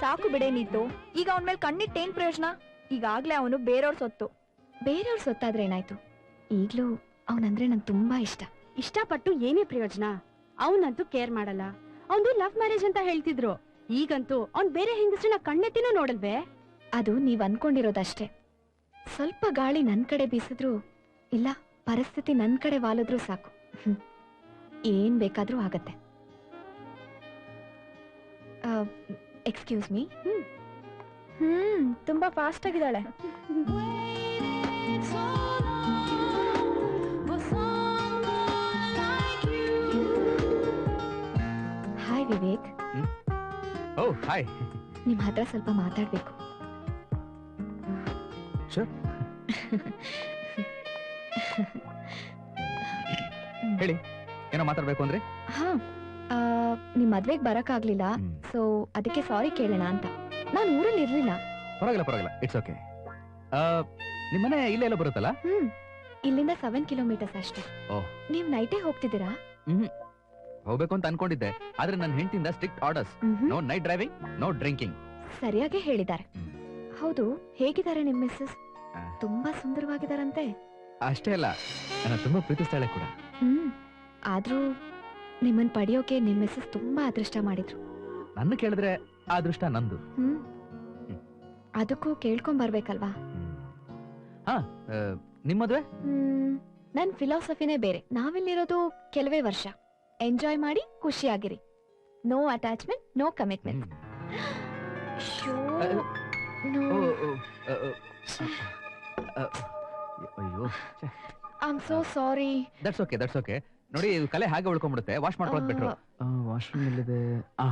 ಸಾಕು ಬಿಡೆ ನೀತು. ಈಗ ಅವನ ಮೇಲೆ ಕಣ್ಣಿಟ್ಟೇನ್ ಪ್ರಯೋಜನ? ಈಗಾಗ್ಲೇ ಅವನು ಬೇರೆಯವ್ರ ಸೊತ್ತು. ಬೇರೆಯವ್ರ ಸೊತ್ತಾದ್ರೆ ಏನಾಯ್ತು? ಈಗ್ಲೂ ಅವನಂದ್ರೆ ನಂಗೆ ತುಂಬಾ ಇಷ್ಟ. ಇಷ್ಟಪಟ್ಟು ಏನೇ ಪ್ರಯೋಜನ? ಅವನಂತೂ ಕೇರ್ ಮಾಡಲ್ಲ. ಅವನು ಲವ್ ಮ್ಯಾರೇಜ್ ಅಂತ ಹೇಳ್ತಿದ್ರು. ಈಗಂತೂ ಅವ್ನ್ ಬೇರೆ ಹೆಂಗಸ್ರನ್ನ ಕಣ್ಣೆತ್ತಿನೂ ನೋಡಲ್ವೇ? ಅದು ನೀವ್ ಅನ್ಕೊಂಡಿರೋದಷ್ಟೇ. ಸ್ವಲ್ಪ ಗಾಳಿ ನನ್ ಕಡೆ ಬೀಸಿದ್ರು ಇಲ್ಲ ಪರಿಸ್ಥಿತಿ ನನ್ ಕಡೆ ವಾಲಿದ್ರು ಸಾಕು. ಹ್ಮ್. ಏನ್ ಬೇಕಾದ್ರೂ ಆಗತ್ತೆ. ಎಕ್ಸ್ಕ್ಯೂಸ್ ಮೀ ಹ್ಮ್. ತುಂಬಾ ಫಾಸ್ಟ್ ಆಗಿದ್ದಾಳೆ. ಹಾಯ್ ವಿವೇಕ್ ಓ ಹಾಯ್ ನಿಮ್ ಹತ್ರ ಸ್ವಲ್ಪ ಮಾತಾಡ್ಬೇಕು. ಹೇಳಿ ಏನೋ ಮಾತಾಡ್ಬೇಕು ಅಂದ್ರೆ? ಹಾ. ನಿಮ್ ಮದ್ವೆಗ್ ಬರಕ್ಕಾಗ್ಲಿಲ್ಲ ಸೊ ಅದಕ್ಕೆ ಸಾರಿ ಕೇಳೋಣ ಅಂತ. ನಾನ್ ಊರಲ್ಲಿ ಇರ್ಲಿಲ್ಲ. ಪರವಾಗಿಲ್ಲ ಪರವಾಗಿಲ್ಲ. ಇಟ್ಸ್ ಓಕೆ ನಿಮ್ಮನೆ ಇಲ್ಲೇ ಎಲ್ಲ ಬರುತ್ತಲ್ಲ? ಹ್ಮ್. ಇಲ್ಲಿಂದ ಸೆವೆನ್ ಕಿಲೋಮೀಟರ್ಸ್ ಅಷ್ಟೇ. ಓ. ನೀವ್ ನೈಟೇ ಹೋಗ್ತಿದ್ದೀರಾ? ಹೋಗ್ಬೇಕು ಅಂತ ಅನ್ಕೊಂಡಿದ್ದೆ. ಆದ್ರೆ ನನ್ನ ಹೆಂಡತಿಯಿಂದ ಸ್ಟ್ರಿಕ್ಟ್ ಆರ್ಡರ್ಸ್ ಮ್ಹ್ಮ್. No night driving no drinking ಸರಿಯಾಗಿ ಹೇಳಿದ್ದಾರೆ. ಹ್ಮ್. ಹೌದು ಹೇಗಿದ್ದಾರೆ ನಿಮ್ ಮಿಸ್ಸಸ್ ಆ. ತುಂಬಾ ಸುಂದರವಾಗಿದಾರಂತೆ ಅಷ್ಟೇ ಅಲ್ಲ ನಾನು ತುಂಬಾ ಪ್ರೀತಿಸ್ತಾಳೆ ಕೂಡ. ಹ್ಮ್. ಆದ್ರೂ ನಿಮ್ಮನ್ ಪಡೆಯೋಕೆ ನಿಮ್ ಮಿಸ್ಸಸ್ ತುಂಬಾ ಅದೃಷ್ಟ ಮಾಡಿದ್ರು. ನನ್ನ ಕೇಳಿದ್ರೆ ಆ ಅದೃಷ್ಟ ನಂದು. ಹ್ಮ್. ಅದಕ್ಕೂ ಕೇಳ್ಕೊಂಡ್ ಬರ್ಬೇಕಲ್ವಾ ಹಾ ಆ, ನಿಮ್ ಮದ್ವೆ? ಹ್ಮ್ ನನ್ ಫಿಲಾಸಫಿನೇ ಬೇರೆ. ನಾವಿಲ್ಲಿರೋದು ಕೆಲವೇ ವರ್ಷ. ಎಂಜಾಯ್ ಮಾಡಿ ಖುಷಿಯಾಗಿರಿ. ನೋ ಅಟ್ಯಾಚ್ಮೆಂಟ್ ನೋ ಕಮಿಟ್ಮೆಂಟ್ ಅಹ್, ಓ, ಓ, ಆ, ಆ, ಆ, ಅಯ್ಯೋ I'm so sorry that's okay that's okay ನೋಡಿ ಇದು ಕಲೆ ಹಾಗೆ ಉಳ್ಕೊಂಡ್ಬಿಡುತ್ತೆ. ವಾಶ್ ಮಾಡ್ಕೊಳ್ಳೋದು ಬಿಟ್ರು. ವಾಶ್ರೂಮ್ ಇಲ್ಲಿದೆ. ಆ,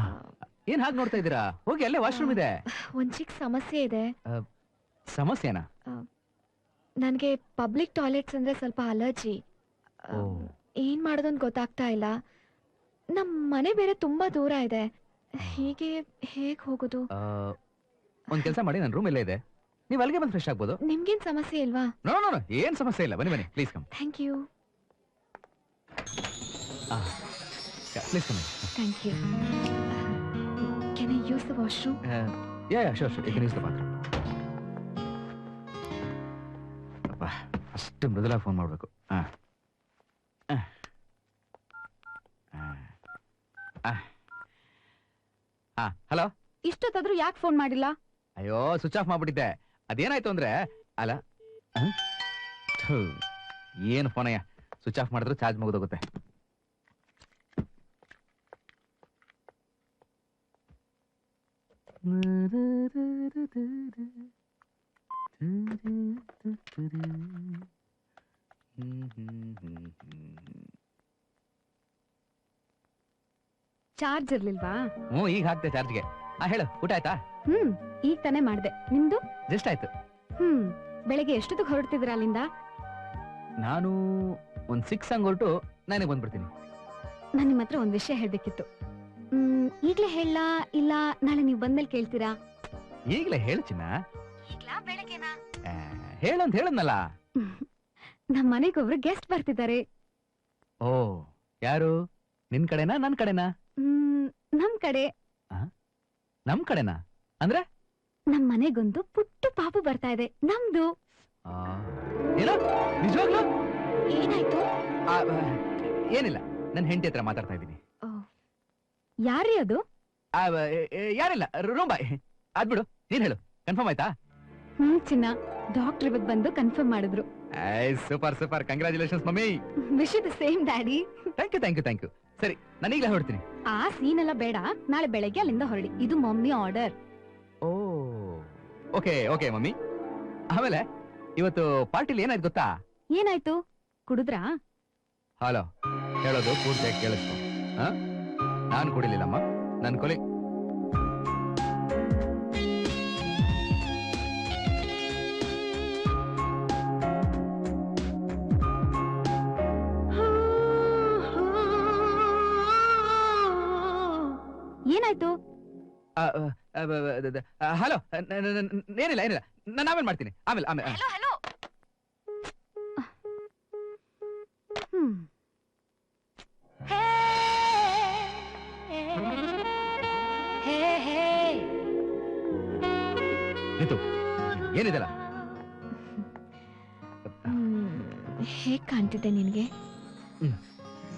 ಏನ್ ಹಾಗೆ ನೋಡ್ತಾ ಇದ್ದೀರಾ? ಹೋಗಿ ಅಲ್ಲೇ ವಾಶ್ರೂಮ್ ಇದೆ. ಒಂದ್ ಚಿಕ್ಕ ಸಮಸ್ಯೆ ಇದೆ. ಸಮಸ್ಯೆನಾ? ನನ್ಗೆ ಪಬ್ಲಿಕ್ ಟಾಯ್ಲೆಟ್ಸ್ ಅಂದ್ರೆ ಸ್ವಲ್ಪ ಅಲರ್ಜಿ. ಏನ್ ಮಾಡೋದಂತ ಗೊತ್ತಾಗ್ತಾ ಇಲ್ಲ. ನಮ್ ಮನೆ ಬೇರೆ ತುಂಬಾ ದೂರ ಇದೆ. ಹೀಗೆ ಹೇಗ್ ಹೋಗೋದು? ಒಂದ್ ಕೆಲಸ ಮಾಡಿ ನನ್ನ ರೂಮ್ ಇಲ್ಲೇ ಇದೆ. ನೀವು ಅಲ್ಲಿಗೆ ಬಂದು ಫ್ರೆಶ್ ಆಗ್ಬೋದು. ನಿಮ್ಗೇನ್ ಸಮಸ್ಯೆ ಇಲ್ವಾ? ನೋ ನೋ ನೋ ಏನ್ ಸಮಸ್ಯೆ ಇಲ್ಲ. ಬನ್ನಿ ಬನ್ನಿ. Please come thank you please come thank you can I use the washroom yeah yeah sure sure use the bathroom ಅಪ್ಪ ಅಷ್ಟು ಮೃದುಲಾಗಿ ಫೋನ್ ಮಾಡಬೇಕು. ಹಾ ಹಾ ಹಲೋ ಇಷ್ಟೊತ್ತಾದ್ರೂ ಯಾಕೆ ಫೋನ್ ಮಾಡಿಲ್ಲ? ಅಯ್ಯೋ ಸ್ವಿಚ್ ಆಫ್ ಮಾಡ್ಬಿಟ್ಟಿದ್ದೆ. ಅದೇನಾಯ್ತು ಅಂದ್ರೆ ಅಲ್ಲ ಏನು ಫೋನಯ್ಯ ಸ್ವಿಚ್ ಆಫ್ ಮಾಡಿದ್ರೆ ಚಾರ್ಜ್ ಮುಗಿದೋಗುತ್ತೆ. ಚಾರ್ಜ್ ಇರ್ಲಿಲ್ವಾ? ಹ್ಞೂ ಈಗ ಹಾಕ್ತೆ ಚಾರ್ಜ್ಗೆ. ಆ ಹೇಳು ಊಟ ಆಯ್ತಾ? ಹ್ಮ್ ಈಗ ತಾನೇ ಮಾಡ್ದೆ. ನಿಮ್ದು? ಜಸ್ಟ್ ಆಯ್ತು. ಹ್ಮ್ ಬೆಳಗ್ಗೆ ಎಷ್ಟೊತ್ತಿಗೆ ಹೊರಡ್ತಿದ್ರ ಅಲ್ಲಿಂದ? ನಾನು ಒಂದ್ ಸಿಕ್ಸ್ ಹಂಗ್ ಹೊರಟು ನಾನೇ ಬಂದ್ಬಿಡ್ತೀನಿ. ನಾನ್ ನಿಮ್ ಹತ್ರ ಒಂದ್ ವಿಷಯ ಹೇಳ್ಬೇಕಿತ್ತು. ಹ್ಮ್ ಈಗ್ಲೇ ಹೇಳ ಇಲ್ಲ ನಾಳೆ ನೀವ್ ಬಂದ್ಮೇಲೆ ಕೇಳ್ತೀರಾ? ಈಗಲೇ ಹೇಳು ಚಿನ್ನ. ಈಗ್ಲಾ ಬೆಳಗ್ಗೆನಾ? ಹೇಳು ಅಂತ ಹೇಳದ್ನಲ್ಲ. ನಮ್ ಮನೆಗೊಬ್ರು ಗೆಸ್ಟ್ ಬರ್ತಿದ್ದಾರೆ. ಓ ಯಾರು? ನಿನ್ ಕಡೆನಾ ನನ್ ಕಡೆನಾ? ನಮ್ ಕಡೆ. ನಮ್ ಕಡೆನಾ? ಅಂದ್ರೆ? ನಮ್ ಮನೆಗೊಂದು ಪುಟ್ಟ ಪಾಪು ಬರ್ತಾ ಇದೆ. ನಮ್ದು. ಆ, ಏನೋ? ನಿಜವಾಗ್ಲು? ಏನಾಯ್ತು? ಆ, ಆ, ಏನಿಲ್ಲ. ನನ್ ಹೆಂಡತಿ ಹತ್ರ ಮಾತಾಡ್ತಾ ಇದ್ದೀನಿ. ಯಾರೀ ಅದು? ಆ, ಏ, ಏ, ಯಾರಿಲ್ಲ. ರೂಮ್ ಬಾಯ್. ಅದ್ಬಿಡು ನೀನ್ ಹೇಳು. ಕನ್ಫರ್ಮ್ ಆಯ್ತಾ? ಹ್ಮ್ ಚಿನ್ನ. ಡಾಕ್ಟರ್ ಇವತ್ ಬಂದು ಕನ್ಫರ್ಮ್ ಮಾಡಿದ್ರು. Super super congratulations mummy wish the same daddy thank you thank you thank you ಸರಿ ನಾನು ಈಗಲೇ ಹೊರಡ್ತೀನಿ ಆ ಸೀನ್ ಎಲ್ಲ ಬೇಡ. ನಾಳೆ ಬೆಳಗ್ಗೆ ಅಲ್ಲಿಂದ ಹೊರಡಿ. ಇದು mummy order oh okay okay mummy ಆಮೇಲೆ ಇವತ್ತು ಪಾರ್ಟಿಲಿ ಏನಾಯ್ತು ಗೊತ್ತಾ? ಏನಾಯ್ತು? ಕುಡಿದ್ರಾ? ಹಲೋ ಹೇಳೋದು ಪೂರ್ತಿಯಾಗಿ ಕೇಳಿಸ್ಕೊ. ಹಾ? ನಾನು ಕುಡಿಲಿಲ್ಲಮ್ಮ. ನನ್ನ ಕೊಲಿ ಹಲೋ ಏನಿಲ್ಲ ಏನಿಲ್ಲ. ನಾನು ಆಮೇಲೆ ಮಾಡ್ತೀನಿ? ಆಮೇಲೆ ಆಮೇಲೆ ನಿಂತು ಏನಿದೆಲ್ಲ? ಹೇಗ್ ಕಾಣ್ತಿದ್ದೆ ನಿನ್ಗೆ?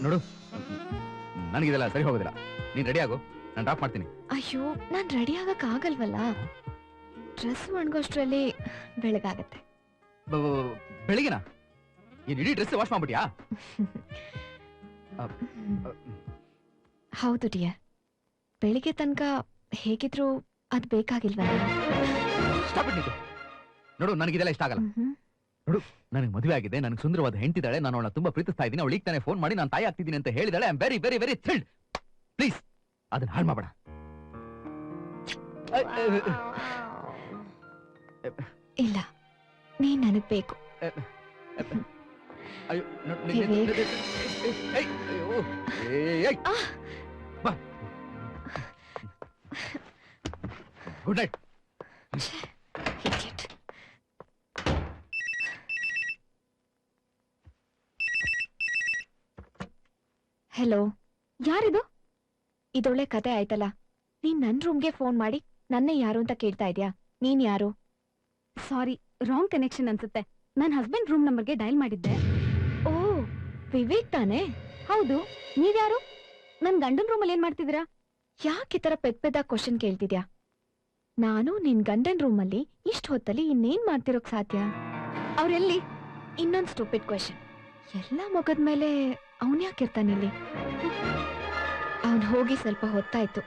ನೋಡು ನನಗಿದೆಲ್ಲ ಸರಿ ಹೋಗೋದಿಲ್ಲ. ನೀನ್ ರೆಡಿ ಆಗು ನಾನು ಡ್ರಾಪ್ ಮಾಡ್ತೀನಿ. ಅಯ್ಯೋ ನಾನ್ ರೆಡಿ ಆಗಕ್ ಆಗಲ್ವಲ್ಲ? ಡ್ರೆಸ್ ಒಣಗೋಷ್ಟ್ರಲ್ಲಿ ಬೆಳಗಾಗತ್ತೆ. ಬೆಳಿಗ್ಗೆನಾ? ಏನ್ ಇಡೀ ಡ್ರೆಸ್ ವಾಶ್ ಮಾಡ್ಬಿಟ್ಯಾ? ಹೌದು ಡಿಯ ಬೆಳಿಗ್ಗೆ ತನಕ ಹೇಗಿದ್ರು ಅದ್ ಬೇಕಾಗಿಲ್ವಲ್ಲ ನಿಂತು. ನೋಡು ನನಗಿದೆಲ್ಲ ಇಷ್ಟ ಆಗಲ್ಲ. ನೋಡು ನನಗೆ ಮದುವೆ ಆಗಿದೆ ನನಗೆ ಸುಂದರವಾದ ಹೆಂಡತಿದ್ದಾಳೆ ನಾನು ಅವಳನ್ನ ತುಂಬಾ ಪ್ರೀತಿಸ್ತಾ ಇದ್ದೀನಿ ಅವಳಿಗೆ ತಾನೇ ಫೋನ್ ಮಾಡಿ ನಾನು ತಾಯಿ ಆಗ್ತಿದ್ದೀನಿ ಅಂತ ಹೇಳಿದಾಳೆ I am very very very thrilled please ಅದನ್ನ ಹಾಳು ಮಾಡಬೇಡ. ಇಲ್ಲ ನೀನ್ ನನಗ್ ಬೇಕು ಗುಡ್ ನೈಟ್. ಹೆಲೋ ಯಾರಿದು? ಇದೊಳ್ಳೆ ಕತೆ ಆಯ್ತಲ್ಲ ನೀನ್ ನನ್ ರೂಮ್ಗೆ ಫೋನ್ ಮಾಡಿ ನನ್ನೇ ಯಾರು ಅಂತ ಕೇಳ್ತಾ ಇದ್ಯಾ? ನೀನ್ ಯಾರು? ಸಾರಿ ರಾಂಗ್ ಕನೆಕ್ಷನ್ ಅನ್ಸುತ್ತೆ. ನನ್ನ ಹಸ್ಬೆಂಡ್ ರೂಮ್ ನಂಬರ್ಗೆ ಡಯಲ್ ಮಾಡಿದ್ದೆ. ಓ ವಿವೇಕ್ ತಾನೆ? ಹೌದು ನೀವ್ಯಾರು ನನ್ ಗಂಡನ್ ರೂಮಲ್ಲಿ ಏನ್ ಮಾಡ್ತಿದ್ದೀರಾ? ಯಾಕೆ ಈ ತರ ಪೆದ್ ಪೆದ್ದ ಕ್ವಶನ್ ಕೇಳ್ತಿದ್ಯಾ? ನಾನು ನಿನ್ ಗಂಡನ್ ರೂಮಲ್ಲಿ ಇಷ್ಟು ಹೊತ್ತಲ್ಲಿ ಇನ್ನೇನ್ ಮಾಡ್ತಿರೋಕ್ ಸಾಧ್ಯ? ಅವ್ರೆಲ್ಲಿ ಇನ್ನೊಂದ್ ಸ್ಟೂಪಿಡ್ ಕ್ವಶನ್ ಎಲ್ಲ ಮುಗದ್ಮೇಲೆ ಅವನ್ ಯಾಕಿರ್ತಾನಿಲ್ಲಿ ಅವನ್ ಹೋಗಿ ಸ್ವಲ್ಪ ಹೊತ್ತಾಯ್ತು.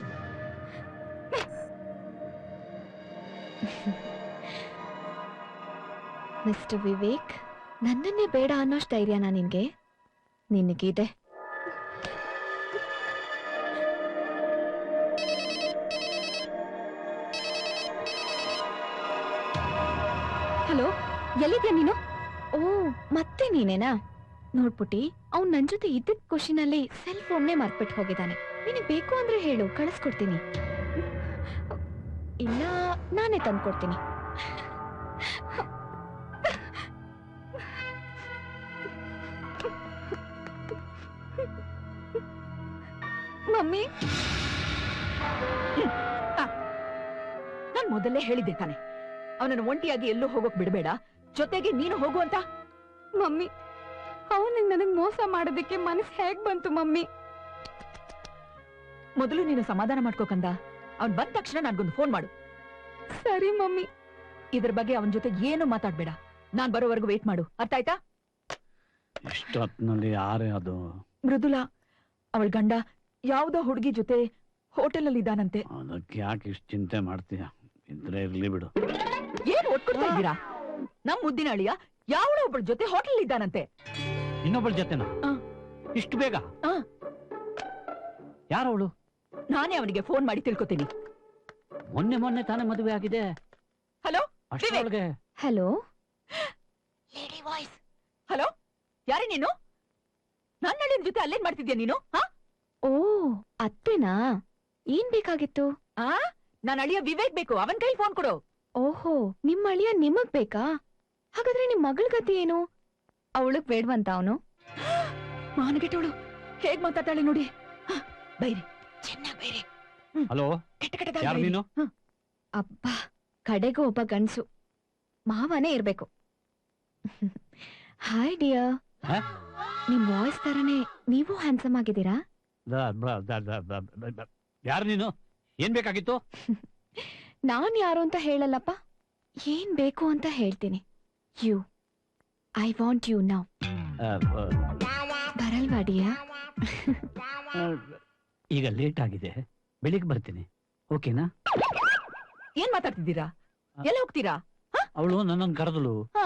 ಮಿಸ್ಟರ್ ವಿವೇಕ್ ನನ್ನನ್ನೇ ಬೇಡ ಅನ್ನೋಷ್ಟು ಧೈರ್ಯನಾ ನಿನ್ಗೆ. ನಿನಗಿದೆ ಹಲೋ, ಎಲ್ಲಿದ್ಯಾ ನೀನು? ಓ, ಮತ್ತೆ ನೀನೇನಾ? ನೋಡ್ಬಿಟ್ಟಿ ಅವ್ನು ನನ್ ಜೊತೆ ಇದ್ದಿದ್ದ ಖುಷಿನಲ್ಲಿ ಸೆಲ್ ಫೋನ್ನೇ ಮರ್ಬಿಟ್ಟು ಹೋಗಿದ್ದಾನೆ. ನಿನಗೆ ಬೇಕು ಅಂದ್ರೆ ಹೇಳು, ಕಳಿಸ್ಕೊಡ್ತೀನಿ. ಇಲ್ಲ ನಾನೇ ತಂದ್ಕೊಡ್ತೀನಿ. ಮಮ್ಮಿ. ನಾನ್ ಮೊದಲೇ ಹೇಳಿದ್ದೆ ತಾನೆ. ಅವನನ್ನು ಒಂಟಿಯಾಗಿ ಎಲ್ಲೂ ಹೋಗೋಕ್ ಬಿಡಬೇಡ. ಜೊತೆಗೆ ನೀನು ಹೋಗು ಅಂತ. ಮಮ್ಮಿ ಅವನಿಗೆ ನನಗ್ ಮೋಸ ಮಾಡೋದಕ್ಕೆ ಮನಸ್ಸು ಹೇಗ್ ಬಂತು ಮಮ್ಮಿ? ಮೊದಲು ನೀನು ಸಮಾಧಾನ ಮಾಡ್ಕೋಕಂದ ಅವ್ನ್ ಬಂದ ತಕ್ಷಣ ನನ್ಗೊಂದು ಫೋನ್ ಮಾಡು. ಸರಿ ಮಮ್ಮಿ. ಇದ್ರ ಬಗ್ಗೆ ಅವನ ಜೊತೆ ಏನು ಮಾತಾಡ್ಬೇಡ. ನಾನ್ ಬರೋವರೆಗೂ ವೇಟ್ ಮಾಡು. ಅರ್ಥ ಆಯ್ತಾ? ಇಷ್ಟೊತ್ತಿನಲ್ಲಿ ಯಾರೇ ಅದು? ಮೃದುಲಾ ಅವಳ ಗಂಡ ಯಾವ್ದೋ ಹುಡುಗಿ ಜೊತೆ ಹೋಟೆಲ್ ಅಲ್ಲಿ ಇದ್ದಾನಂತೆ. ಅದಕ್ಕೆ ಯಾಕೆ ಇಷ್ಟು ಚಿಂತೆ ಮಾಡ್ತೀಯ? ಇದ್ರೆ ಇರ್ಲಿ ಬಿಡು. ಏನ್ ಒಟ್ಕೊಡ್ತಾ ಇದ್ದೀರಾ? ನಮ್ ಮುದ್ದಿನ ಅಳಿಯ ಯಾವಳ ಒಬ್ಬಳ ಜೊತೆ ಹೋಟೆಲ್ ಇದ್ದಾನಂತೆ. ಇನ್ನೊಬ್ಬಳ ಜೊತೆನ? ಆ. ಇಷ್ಟು ಬೇಗ? ಆ. ಯಾರವಳು? ನಾನೇ ಅವನಿಗೆ ಫೋನ್ ಮಾಡಿ ತಿಳ್ಕೊತೀನಿ. ಮೊನ್ನೆ ಮೊನ್ನೆ ತಾನೇ ಮದುವೆ ಆಗಿದೆ. Hello hello? Lady voice hello ಯಾರೇ ನೀನು? ನನ್ನ ಅಳಿಯನ್ ಜೊತೆ ಅಲ್ಲೇನ್ ಮಾಡ್ತಿದ್ಯಾ ನೀನು? ಹಾ? ಓ ಅತ್ತೆನಾ? ಏನ್ ಬೇಕಾಗಿತ್ತು? ಆ? ನನ್ನ ಅಳಿಯ ವಿವೇಕ್ ಬೇಕು ಅವನ್ ಕೈ ಫೋನ್ ಕೊಡು. ಓಹೋ ನಿಮ್ಮ ಅಳಿಯ ನಿಮಗ್ ಬೇಕಾ? ಹಾಗಾದ್ರೆ ನಿಮ್ ಮಗಳ ಗತಿ ಏನು? ಅವಳಗ್ ಬೇಡ್ವಂತ ಅವನು. ಮಾನಗೆಟ್ಟವಳು ಹೇಗ್ ಮಾತಾಡ್ತಾಳೆ ನೋಡಿ. ಹ, ಬೈರಿ. ಚೆನ್ನಾಗ್ ಬೈರಿ ಹಲೋ? ಕೆಟ್ಟ ಯಾರು ನೀನು? ಅಬ್ಬಾ ಕಡೆಗೂ ಒಬ್ಬ ಗಂಡ್ಸು. ಮಾವನೇ ಇರ್ಬೇಕು. ಹಾಯ್ ಡಿಯರ್ ಹ? ನಿಮ್ ವಾಯ್ಸ್ ತರನೇ ನೀವು ಹ್ಯಾಂಡ್ಸಮ್ ಆಗಿದ್ದೀರಾ? ಯಾರು ನೀನು? ಏನ್ ಬೇಕಾಗಿತ್ತು? ನಾನ್ ಯಾರು ಅಂತ ಹೇಳಲ್ಲಪ್ಪ? ಏನ್ ಬೇಕು ಅಂತ ಹೇಳ್ತೀನಿ. You I want you now ಆ, ಬರಲ್ವಾ ಡಿಯರ್ ಈಗ ಲೇಟ್ ಆಗಿದೆ. ಬೆಳಿಗ್ಗೆ ಬರ್ತೀನಿ. ಓಕೆನಾ ಏನ್ ಮಾತಾಡ್ತಿದ್ದೀರಾ? ಎಲ್ಲ ಹೋಗ್ತೀರಾ? ಅವಳು ನನ್ನನ್ನು ಕರೆದಳು. ಹಾ?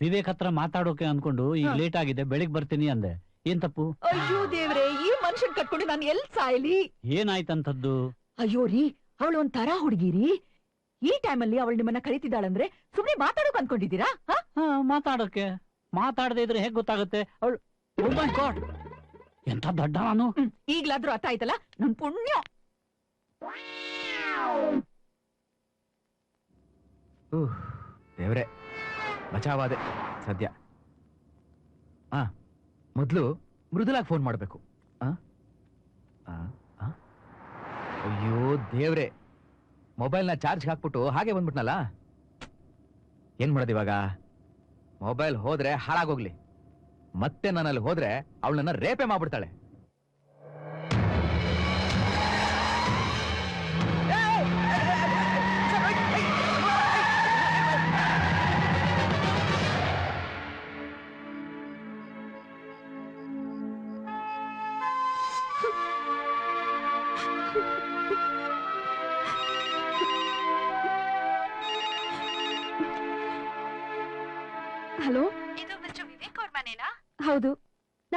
ವಿವೇಕ್ ಹತ್ರ ಮಾತಾಡೋಕೆ ಅನ್ಕೊಂಡು ಈಗ ಹಾ. ಲೇಟ್ ಆಗಿದೆ ಬೆಳಿಗ್ಗೆ ಬರ್ತೀನಿ ಅಂದೆ. ಏನ್ ತಪ್ಪು? ಅಯ್ಯೋ ದೇವ್ರೆ ಈ ಮನುಷ್ಯನ್ ಕಟ್ಕೊಂಡು ನಾನು ಎಲ್ ಸಾಯಲಿ? ಏನಾಯ್ತಂತದ್ದು ಅಯ್ಯೋ ರೀ ಅವಳು ಒಂದ್ ತರ ಹುಡುಗಿರಿ. ಈ ಟೈಮಲ್ಲಿ ಅವಳು ನಿಮ್ಮನ್ನ ಕರೀತಿದ್ದಾಳಂದ್ರೆ ಸುಮ್ನೆ ಮಾತಾಡೋಕ್ ಅನ್ಕೊಂಡಿದ್ದೀರಾ? ಹ? ಮಾತಾಡೋಕೆ. ಮಾತಾಡದೆ ಇದ್ರೆ ಹೇಗ್ ಗೊತ್ತಾಗುತ್ತೆ? ಅವಳು ಓ ಮೈ ಗಾಡ್ ಎಂತ ದೊಡ್ಡ ನಾನು ಈಗ್ಲಾದ್ರೂ ಅರ್ಥ ಆಯ್ತಲ್ಲ ನನ್ ಪುಣ್ಯ ದೇವ್ರೆ ಬಚಾವಾದೆ ಸದ್ಯ ಆ ಮೊದ್ಲು ಮೃದುಲಾಗಿ ಫೋನ್ ಮಾಡ್ಬೇಕು ಆ? ಆ? ಆ? ಅಯ್ಯೋ ದೇವ್ರೆ ಮೊಬೈಲ್ನ ಚಾರ್ಜ್ ಹಾಕ್ಬಿಟ್ಟು ಹಾಗೆ ಬಂದ್ಬಿಟ್ನಲ್ಲ ಏನ್ ಮಾಡೋದು ಇವಾಗ ಮೊಬೈಲ್ ಹೋದ್ರೆ ಹಾಳಾಗೋಗ್ಲಿ ಮತ್ತೆ ನನ್ನಲ್ಲಿ ಹೋದ್ರೆ ಅವಳನ್ನ ರೇಪೆ ಮಾಡ್ಬಿಡ್ತಾಳೆ.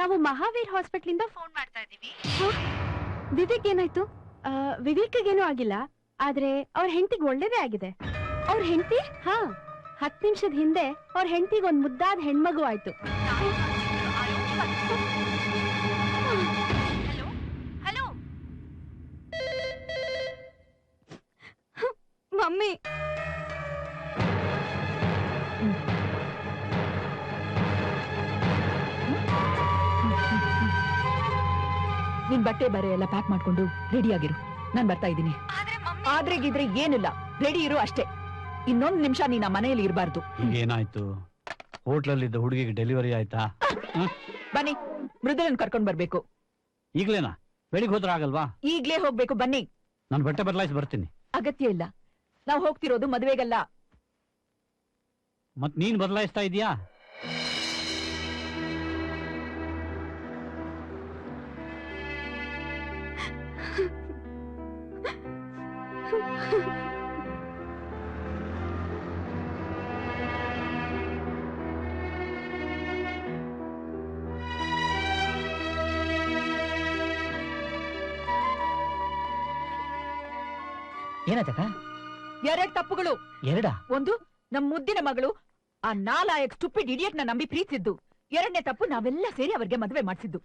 ನಾವು ಮಹಾವೀರ್ ಹಾಸ್ಪಿಟಲ್ ಇಂದ ಫೋನ್ ಮಾಡ್ತಾ ಇದೀವಿ ವಿವೇಕ್ ಏನಾಯ್ತು? ವಿವೇಕ್ಗೇನು ಆಗಿಲ್ಲ. ಆದ್ರೆ ಅವ್ರ ಹೆಂಡತಿಗೆ ಒಳ್ಳೇದೇ ಆಗಿದೆ. ಅವ್ರ ಹೆಂಡತಿ? ಹಾ ಹತ್ತು ನಿಮಿಷದ ಹಿಂದೆ ಅವ್ರ ಹೆಂಡತಿಗೆ ಒಂದ್ ಮುದ್ದಾದ ಹೆಣ್ಮಗು ಆಯ್ತು. ನಿನ್ ಬಟ್ಟೆ ಬರೆ ಎಲ್ಲ ಪ್ಯಾಕ್ ಮಾಡ್ಕೊಂಡು ರೆಡಿ ಆಗಿರು. ನಾನ್ ಬರ್ತಾ ಇದ್ದೀನಿ. ಆದ್ರೆ ಮಮ್ಮಿ ಆದ್ರೆ ಗಿದ್ರೆ ಏನಿಲ್ಲ ರೆಡಿ ಇರು ಅಷ್ಟೇ. ಇನ್ನೊಂದ್ ನಿಮಿಷ ನೀನ್ ಮನೆಯಲ್ಲಿ ಇರಬಾರ್ದು. ಏನಾಯ್ತು? ಹೋಟ್ಲಲ್ಲಿದ್ದ ಹುಡುಗಿಗೆ ಡೆಲಿವರಿ ಆಯ್ತಾ? ಬನ್ನಿ ಮೃದುಲನ್ ಕರ್ಕೊಂಡ್ ಬರ್ಬೇಕು. ಈಗ್ಲೇನಾ? ಬೆಳಿಗ್ಗೆ ಹೋದ್ರೆ ಆಗಲ್ವಾ? ಈಗ್ಲೇ ಹೋಗ್ಬೇಕು ಬನ್ನಿ. ನಾನು ಬಟ್ಟೆ ಬದಲಾಯಿಸಿ ಬರ್ತೀನಿ. ಅಗತ್ಯ ಇಲ್ಲ. ನಾವ್ ಹೋಗ್ತಿರೋದು ಮದ್ವೆಗಲ್ಲ. ಮತ್ ನೀನ್ ಬದಲಾಯಿಸ್ತಾ ಇದೀಯಾ ಏನಾಯ್ತಕ್ಕ ಎರಡ್ ತಪ್ಪುಗಳು. ಎರಡ? ಒಂದು ನಮ್ ಮುದ್ದಿನ ಮಗಳು ಆ ನಾಲಾಯಕ್ ಸ್ಟುಪಿಡ್ ಇಡಿಯಟ್ನ ನಂಬಿ ಪ್ರೀತಿಸಿದ್ದು. ಎರಡನೇ ತಪ್ಪು ನಾವೆಲ್ಲ ಸೇರಿ ಅವ್ರಿಗೆ ಮದುವೆ ಮಾಡ್ಸಿದ್ದು.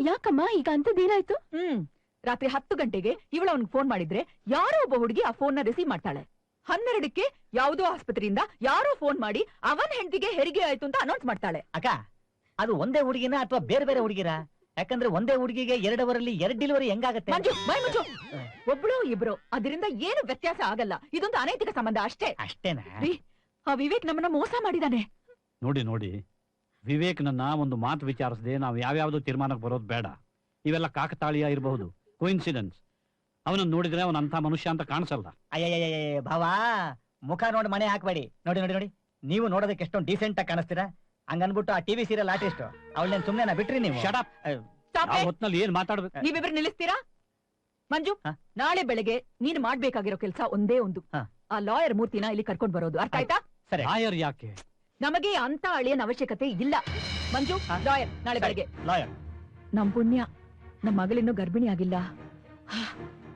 ಯಾಕಮ್ಮ ಈಗ ಅಂತದೇನಾಯ್ತು? ಹ್ಮ್. ರಾತ್ರಿ ಹತ್ತು ಗಂಟೆಗೆ ಇವಳು ಅವನಿಗೆ ಫೋನ್ ಮಾಡಿದ್ರೆ ಯಾರೋ ಒಬ್ಬ ಹುಡುಗಿ ಆ ಫೋನ್ನ ರಿಸೀವ್ ಮಾಡ್ತಾಳೆ. ಹನ್ನೆರಡಕ್ಕೆ ಯಾವುದೋ ಆಸ್ಪತ್ರೆಯಿಂದ ಯಾರೋ ಫೋನ್ ಮಾಡಿ ಅವನ್ ಹೆಂಡತಿಗೆ ಹೆರಿಗೆ ಆಯ್ತು ಅಂತ ಅನೌನ್ಸ್ ಮಾಡ್ತಾಳೆ. ಅಕ್ಕ ಅದು ಒಂದೇ ಹುಡುಗಿನ ಅಥವಾ ಬೇರೆ ಬೇರೆ ಹುಡುಗಿರ? ಯಾಕಂದ್ರೆ ಒಂದೇ ಹುಡುಗಿಗೆ ಎರಡವರಲ್ಲಿ ಎರಡು ಡೆಲಿವರಿ ಹೆಂಗಾಗತ್ತೆ? ಮಂಜು ಬಾಯ್ ಮಂಜು. ಒಬ್ಳು ಇಬ್ರು ಅದರಿಂದ ಏನು ವ್ಯತ್ಯಾಸ ಆಗಲ್ಲ. ಇದೊಂದು ಅನೈತಿಕ ಸಂಬಂಧ ಅಷ್ಟೇ. ಅಷ್ಟೇನಾ? ರೀ, ಆ ವಿವೇಕ್ ನಮ್ಮನ್ನ ಮೋಸ ಮಾಡಿದಾನೆ. ನೋಡಿ ನೋಡಿ. ವಿವೇಕ್ ನನ್ನ ಒಂದು ಮಾತು ವಿಚಾರಿಸದೆ ನಾವು ಯಾವ್ಯಾವ್ದು ತೀರ್ಮಾನಕ್ಕೆ ಬರೋದು ಬೇಡ. ಇವೆಲ್ಲ ಕಾಕತಾಳೀಯ ಇರಬಹುದು. ಕೋಇನ್ಸಿಡೆನ್ಸ್ ಅವನನ್ನು ನೋಡಿದ್ರೆ ಅವನ ಅಂತ ಮನುಷ್ಯ ಅಂತ ಕಾಣಿಸಲ್ಲ. ಅಯ್ಯಯ್ಯ ಭಾವ ಮುಖ ನೋಡಿ ಮನೆ ಹಾಕ್ಬೇಡಿ. ನೋಡಿ ನೋಡಿ ನೋಡಿ. ನೀವು ನೋಡೋದಕ್ಕೆ ಎಷ್ಟೊಂದು ಡೀಸೆಂಟ್ ಆಗಿ ಕಾಣಿಸ್ತೀರಾ? ಹಂಗನ್ಬಿಟ್ಟು ಆ ಟಿವಿ ಸೀರಿಯಲ್ ಆರ್ಟಿಸ್ಟ್ ಅವಳನ್ನ ಸುಮ್ನೆ ಬಿಟ್ರಿ ನೀವು? ಶಟ್ ಅಪ್ ಆ. ಹೊತ್ನಲ್ಲಿ ಏನ್ ಮಾತಾಡ್ಬೇಕು? ನೀವಿಬ್ರು ನಿಲ್ಲಿಸ್ತೀರಾ? ಮಂಜು ಹ? ನಾಳೆ ಬೆಳಿಗ್ಗೆ ನೀನು ಮಾಡ್ಬೇಕಾಗಿರೋ ಕೆಲಸ ಒಂದೇ ಒಂದು. ಹ. ಆ ಲಾಯರ್ ಮೂರ್ತಿನ ಇಲ್ಲಿ ಕರ್ಕೊಂಡ್ ಬರೋದು. ಅರ್ಥ ಆಯ್ತಾ? ಸರಿ. ಲಾಯರ್ ಯಾಕೆ? ನಮಗೆ ಅಂತ ಅಳಿಯನ ಅವಶ್ಯಕತೆ ಇಲ್ಲ. ಮಂಜು ಲಾಯರ್ ನಾಳೆ ಬೆಳಿಗ್ಗೆ. ಲಾಯರ್ ನಮ್ ಪುಣ್ಯ. ನಮ್ ಮಗಳಿನ್ನೂ ಗರ್ಭಿಣಿ ಆಗಿಲ್ಲ.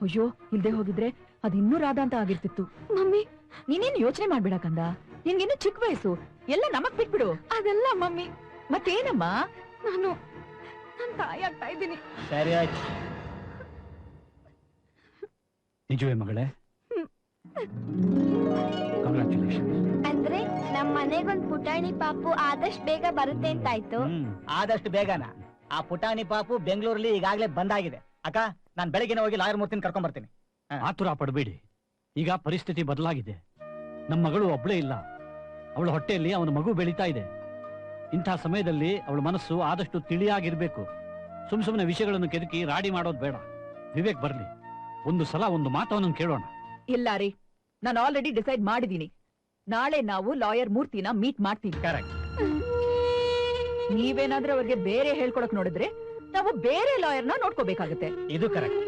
ಅಯ್ಯೋ ಇಲ್ದೆ ಹೋಗಿದ್ರೆ ಅದ್ ಇನ್ನೂ ರಾಧ ಅಂತ ಆಗಿರ್ತಿತ್ತು. ಮಮ್ಮಿ. ನೀನೇನು ಯೋಚನೆ ಮಾಡ್ಬೇಡ ಕಂದ? ನಿನ್ಗಿನ್ನು ಚಿಕ್ಕ ವಯಸ್ಸು. ಎಲ್ಲ ನಮಗ್ ಬಿಟ್ಬಿಡು. ಅದೆಲ್ಲ ಮಮ್ಮಿ. ಮತ್ತೇನಮ್ಮ? ನಾನು ನನ್ ತಾಯಿ ಆಗ್ತಾ ಇದ್ದೀನಿ. ಸರಿ ಆಯ್ತು. ನಿಜವೇ ಮಗಳೇ? ಅಂದ್ರೆ ನಮ್ ಮನೆಗೊಂದ್ ಪುಟಾಣಿ ಪಾಪು ಆದಷ್ಟು ಬೇಗ ಬರುತ್ತೆ ಅಂತಾಯ್ತು. ಆದಷ್ಟು ಬೇಗನ? ಆ ಪುಟಾಣಿ ಪಾಪು ಬೆಂಗಳೂರಲ್ಲಿ ಈಗಾಗಲೇ ಬಂದಾಗಿದೆ. ಅಕ್ಕ ನಾನು ಬೆಳಿಗ್ಗೆನೇ ಹೋಗಿ ಲಾಯರ್ ಮೂರ್ತಿನ ಕರ್ಕೊಂಡ್ ಬರ್ತೀನಿ. ಆತುರ ಪಡಬೇಡಿ. ಈಗ ಪರಿಸ್ಥಿತಿ ಬದಲಾಗಿದೆ. ನಮ್ಮ ಮಗಳು ಒಬ್ಳೇ ಇಲ್ಲ. ಅವಳ ಹೊಟ್ಟೆಯಲ್ಲಿ ಅವನ ಮಗು ಬೆಳೀತಾ ಇದೆ. ಇಂಥ ಸಮಯದಲ್ಲಿ ಅವಳ ಮನಸ್ಸು ಆದಷ್ಟು ತಿಳಿಯಾಗಿರ್ಬೇಕು. ಸುಮ್ ಸುಮ್ಮನೆ ವಿಷಯಗಳನ್ನು ಕೆದಕಿ ರಾಡಿ ಮಾಡೋದು ಬೇಡ. ವಿವೇಕ್ ಬರ್ಲಿ. ಒಂದು ಸಲ ಒಂದು ಮಾತವನ್ನು ಕೇಳೋಣ. ಇಲ್ಲ ರೀ. ನಾನು ಆಲ್ರೆಡಿ ಡಿಸೈಡ್ ಮಾಡಿದೀನಿ. ನಾಳೆ ನಾವು ಲಾಯರ್ ಮೂರ್ತಿನ ಮೀಟ್ ಮಾಡ್ತೀವಿ. ಕರೆಕ್ಟ್ ನೀವೇನಾದ್ರೂ ಅವ್ರಿಗೆ ಬೇರೆ ಹೇಳ್ಕೊಡಕ್ ನೋಡಿದ್ರೆ ನಾವು ಬೇರೆ ಲಾಯರ್ನ ನೋಡ್ಕೋಬೇಕಾಗುತ್ತೆ. ಇದು ಕರೆಕ್ಟ್.